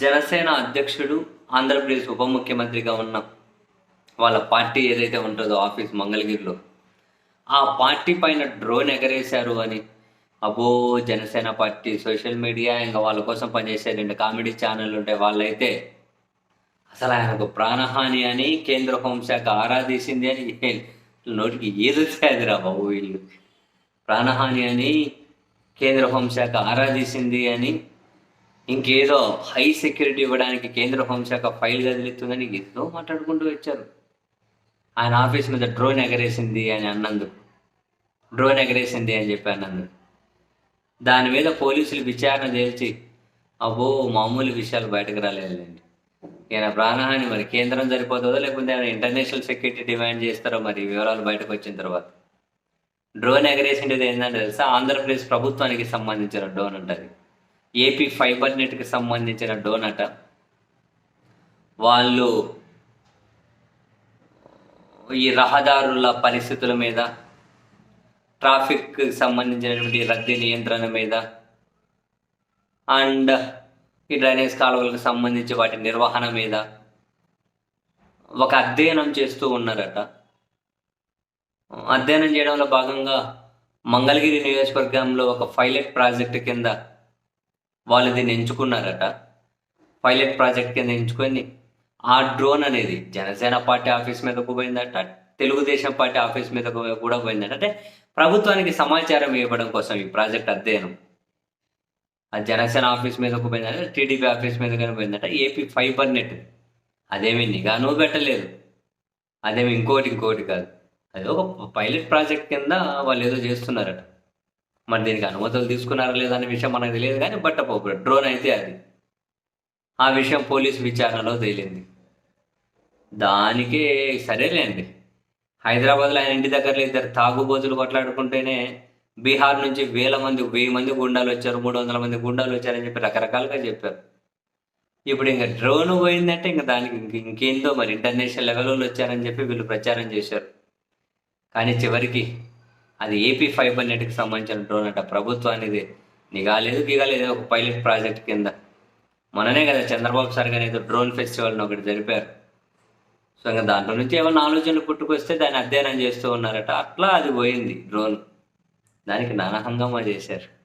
జనసేన అధ్యక్షుడు ఆంధ్రప్రదేశ్ ఉప ముఖ్యమంత్రిగా ఉన్న వాళ్ళ పార్టీ ఏదైతే ఉంటుందో ఆఫీస్ మంగళగిరిలో ఆ పార్టీ పైన డ్రోన్ ఎగరేశారు అని అబో జనసేన పార్టీ సోషల్ మీడియా ఇంకా వాళ్ళ కోసం పనిచేసే రెండు కామెడీ ఛానళ్ళు ఉంటాయి వాళ్ళైతే అసలు ఆయనకు ప్రాణహాని అని కేంద్ర హోంశాఖ ఆరాధీసింది అని నోటికి ఏదొచ్చేది రా బాబు వీళ్ళు. ప్రాణహాని అని కేంద్ర హోంశాఖ ఆరాధీసింది అని ఇంకేదో హై సెక్యూరిటీ ఇవ్వడానికి కేంద్ర హోంశాఖ ఫైల్ కదిలిస్తుందని ఏదో మాట్లాడుకుంటూ వచ్చారు. ఆయన ఆఫీస్ మీద డ్రోన్ ఎగరేసింది అని అన్నందుకు. డ్రోన్ ఎగరేసింది అని చెప్పి అన్నందుకు. దాని మీద పోలీసులు విచారణ చేసి అబ్బో మామూలు విషయాలు బయటకు రాలేదండి ఈయన ప్రాణహాని మరి కేంద్రం సరిపోతుందో లేకుంటే ఆయన ఇంటర్నేషనల్ సెక్యూరిటీ డిమాండ్ చేస్తారో మరి వివరాలు బయటకు వచ్చిన తర్వాత. డ్రోన్ ఎగరేసిండేది ఏంటంటే తెలుసా? ఆంధ్రప్రదేశ్ ప్రభుత్వానికి సంబంధించిన డ్రోన్ అంటది ఏపీ ఫైబర్ నెట్కి సంబంధించిన డోనట అట. వాళ్ళు ఈ రహదారుల పరిస్థితుల మీద ట్రాఫిక్ సంబంధించినటువంటి రద్దీ నియంత్రణ మీద అండ్ ఈ డ్రైనేజ్ కాలువలకు సంబంధించి వాటి నిర్వహణ మీద ఒక అధ్యయనం చేస్తూ ఉన్నారట. అధ్యయనం చేయడంలో భాగంగా మంగళగిరి నియోజకవర్గంలో ఒక పైలట్ ప్రాజెక్ట్ కింద వాళ్ళు దీన్ని ఎంచుకున్నారట. పైలట్ ప్రాజెక్ట్ కింద ఎంచుకొని ఆ డ్రోన్ అనేది జనసేన పార్టీ ఆఫీస్ మీదకు పోయిందట తెలుగుదేశం పార్టీ ఆఫీస్ మీదకు కూడా పోయిందట. అంటే ప్రభుత్వానికి సమాచారం ఇవ్వడం కోసం ఈ ప్రాజెక్ట్ అధ్యయనం. ఆ జనసేన ఆఫీస్ మీదకు పోయిందట టీడీపీ ఆఫీస్ మీద కానీ పోయిందట ఏపీ ఫైబర్ నెట్. అదేమి నిఘాను పెట్టలేదు. అదేమి ఇంకోటి ఇంకోటి కాదు. అది ఒక పైలట్ ప్రాజెక్ట్ కింద వాళ్ళు ఏదో చేస్తున్నారట. మరి దీనికి అనుమతులు తీసుకున్నారా లేదా అనే విషయం మనకు తెలియదు కానీ బట్ డ్రోన్ అయితే అది. ఆ విషయం పోలీసు విచారణలో తేలింది. దానికే సరేలేండి. హైదరాబాద్లో ఆయన ఇంటి దగ్గరలో ఇద్దరు తాగుబోతులు కొట్లాడుకుంటేనే బీహార్ నుంచి వేల మంది వెయ్యి మంది గుండాలు వచ్చారు మూడు వందల మంది గుండాలు వచ్చారని చెప్పి రకరకాలుగా చెప్పారు. ఇప్పుడు ఇంకా డ్రోన్ పోయిందంటే ఇంకా దానికి ఇంక ఇంకేందో మరి ఇంటర్నేషనల్ లెవెల్లో వచ్చారని చెప్పి వీళ్ళు ప్రచారం చేశారు. కానీ చివరికి అది ఏపీ ఫైబర్ నెట్కి సంబంధించిన డ్రోన్ అట. ప్రభుత్వానిది నిఘాలేదు లేదు ఒక పైలట్ ప్రాజెక్ట్ కింద. మొన్ననే కదా చంద్రబాబు సార్ గారు ఏదో డ్రోన్ ఫెస్టివల్ని ఒకటి జరిపారు. సో ఇంకా దాంట్లో నుంచి ఏమైనా ఆలోచనలు పుట్టుకొస్తే దాన్ని అధ్యయనం చేస్తూ ఉన్నారట. అట్లా అది పోయింది డ్రోన్ దానికి నానా హంగామా చేశారు.